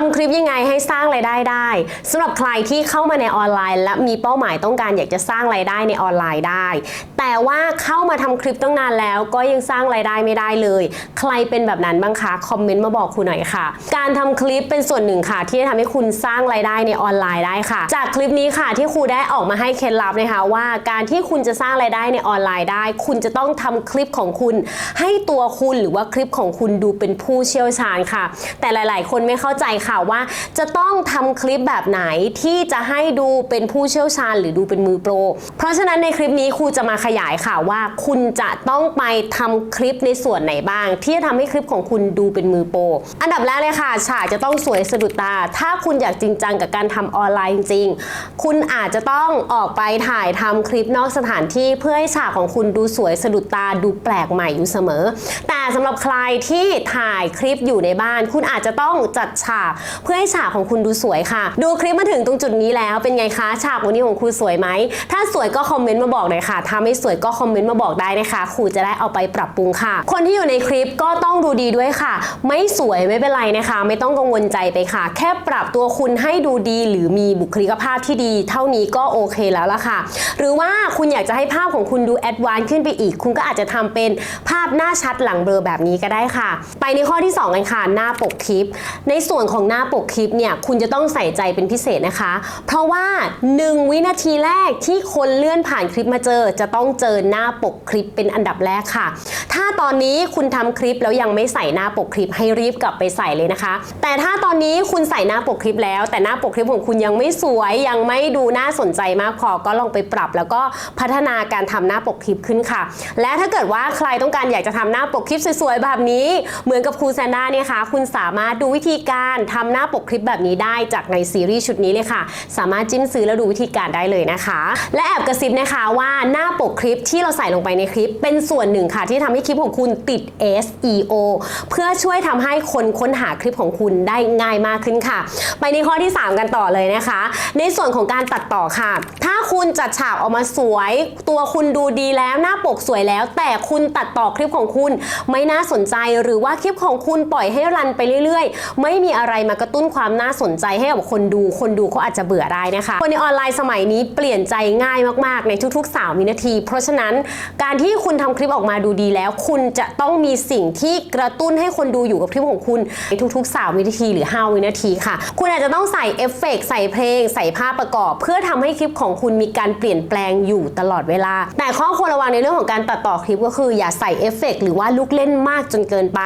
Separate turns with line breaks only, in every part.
ทำคลิปยังไงให้สร้างรายได้ได้สำหรับใครที่เข้ามาในออนไลน์ และมีเป้าหมายต้องการอยากจะสร้างรายได้ในออนไลน์ได้ แต่ว่าเข้ามาทำคลิปตั้งนานแล้วก็ยังสร้างรายได้ไม่ได้เลย ใครเป็นแบบนั้นบ้างคะคอมเมนต์มาบอกครูหน่อยค่ะ การทำคลิปเป็นส่วนหนึ่งค่ะ ที่จะทำให้คุณสร้างรายได้ในออนไลน์ได้ค่ะ จากคลิปนี้ค่ะที่ครูได้ออกมาให้เคล็ดลับนะคะว่า การที่คุณจะสร้างรายได้ในออนไลน์ได้ คุณจะต้องทำคลิปของคุณ ให้ตัวคุณหรือว่าคลิปของคุณดูเป็นผู้เชี่ยวชาญค่ะ แต่หลาย ๆ คนไม่เข้าใจค่ะว่าจะต้องทำคลิปแบบไหนที่จะให้ดูเป็นผู้เชี่ยวชาญหรือดูเป็นมือโปร เพราะฉะนั้นในคลิปนี้ครูจะมาขยายค่ะว่า คุณจะต้องไปทำคลิปในส่วนไหนบ้าง ที่จะทำให้คลิปของคุณดูเป็นมือโปร อันดับแรกเลยค่ะ ฉากจะต้องสวยสะดุดตา ถ้าคุณอยากจริงจังกับการทำออนไลน์จริง คุณอาจจะต้องออกไปถ่ายทำคลิปนอกสถานที่เพื่อให้ฉากของคุณดูสวยสะดุดตาดูแปลกใหม่อยู่เสมอ แต่สำหรับใครที่ถ่ายคลิปอยู่ในบ้าน คุณอาจจะต้องจัดฉากเพื่อให้ฉากของคุณดูสวยค่ะ ดูคลิปมาถึงตรงจุดนี้แล้วเป็นไงคะ ฉากวันนี้ของครูสวยไหม ถ้าสวยก็คอมเมนต์มาบอกหน่อยค่ะ ถ้าไม่สวยก็คอมเมนต์มาบอกได้นะคะครูจะได้เอาไปปรับปรุงค่ะ คนที่อยู่ในคลิปก็ต้องดูดีด้วยค่ะ ไม่สวยไม่เป็นไรนะคะ ไม่ต้องกังวลใจไปค่ะ แค่ปรับตัวคุณให้ดูดีหรือมีบุคลิกภาพที่ดี เท่านี้ก็โอเคแล้วล่ะค่ะ หรือว่าคุณอยากจะให้ภาพของคุณดูแอดวานซ์ขึ้นไปอีก คุณก็อาจจะทำเป็นภาพหน้าชัดหลังเบลอแบบนี้ก็ได้ค่ะ ไปในข้อที่ 2 กันค่ะ หน้าปกคลิป ในส่วนของของหน้าปกคลิปเนี่ยคุณจะต้องใส่ใจเป็นพิเศษนะคะ เพราะว่า 1 วินาทีแรกที่คนเลื่อนผ่านคลิปมาเจอ จะต้องเจอหน้าปกคลิปเป็นอันดับแรกค่ะ ถ้าตอนนี้คุณทำคลิปแล้วยังไม่ใส่หน้าปกคลิปให้รีบกลับไปใส่เลยนะคะ แต่ถ้าตอนนี้คุณใส่หน้าปกคลิปแล้ว แต่หน้าปกคลิปของคุณยังไม่สวยยังไม่ดูน่าสนใจมากพอก็ลองไปปรับ แล้วก็พัฒนาการทำหน้าปกคลิปขึ้นค่ะ และถ้าเกิดว่าใครต้องการอยากจะทำหน้าปกคลิปสวยๆแบบนี้ เหมือนกับครูแซนด้าเนี่ยค่ะคุณสามารถดูวิธีการทำหน้าปกคลิปแบบนี้ได้จากในซีรีส์ชุดนี้เลยค่ะ สามารถจิ้มซื้อแล้วดูวิธีการได้เลยนะคะ และแอบกระซิบนะคะว่าหน้าปกคลิปที่เราใส่ลงไปในคลิป เป็นส่วนหนึ่งค่ะ ที่ทำให้คลิปของคุณติด SEO เพื่อช่วยทำให้คนค้นหาคลิปของคุณได้ง่ายมากขึ้นค่ะ ไปในข้อที่ 3 กันต่อเลยนะคะ ในส่วนของการตัดต่อค่ะ ถ้าคุณจัดฉากออกมาสวย ตัวคุณดูดีแล้วหน้าปกสวยแล้ว แต่คุณตัดต่อคลิปของคุณ ไม่น่าสนใจหรือว่าคลิปของคุณปล่อยให้รันไปเรื่อย ๆ ไม่มีอะไรมากระตุ้นความน่าสนใจให้กับคนดูคนดูเขาอาจจะเบื่อได้นะคะ คนในออนไลน์สมัยนี้เปลี่ยนใจง่ายมากๆ ในทุกๆ 3 วินาที เพราะฉะนั้นการที่คุณทำคลิปออกมาดูดีแล้ว คุณจะต้องมีสิ่งที่กระตุ้นให้คนดูอยู่กับคลิปของคุณในทุกๆ 3 วินาทีหรือ 5 วินาทีค่ะ คุณอาจจะต้องใส่เอฟเฟกต์ใส่เพลง ใส่ภาพประกอบ เพื่อทำให้คลิปของคุณมีการเปลี่ยนแปลงอยู่ตลอดเวลา แต่ข้อควรระวังในเรื่องของการตัดต่อคลิปก็คือ อย่าใส่เอฟเฟกต์หรือว่าลูกเล่นมากจนเกินไป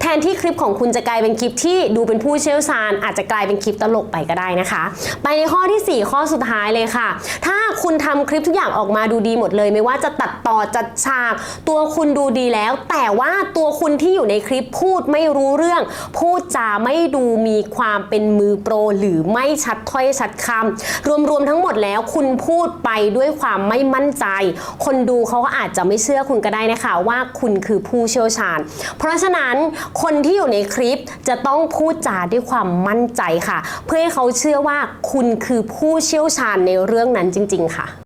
แทนที่คลิปของคุณจะกลายเป็นคลิปที่ดูเป็นผู้เชี่ยวชานอาจจะกลายเป็นคลิปตลกไปก็ได้นะคะ ไปในข้อทีสี่4 ข้อสุดท้ายเลยค่ะ ถ้า คุณทำคลิปทุกอย่างออกมาดูดีหมดเลย ไม่ว่าจะตัดต่อจัดฉาก ตัวคุณดูดีแล้ว แต่ว่าตัวคุณที่อยู่ในคลิปพูดไม่รู้เรื่อง พูดจาไม่ดูมีความเป็นมือโปร หรือไม่ชัดถ้อยชัดคำรวมๆทั้งหมดแล้วคุณพูดไปด้วยความไม่มั่นใจ คนดูเขาก็อาจจะไม่เชื่อคุณก็ได้นะคะว่าคุณคือผู้เชี่ยวชาญ เพราะฉะนั้นคนที่อยู่ในคลิปจะต้องพูดจาด้วยความมั่นใจค่ะ เพื่อให้เขาเชื่อว่าคุณคือผู้เชี่ยวชาญในเรื่องนั้นจริงๆค่ะ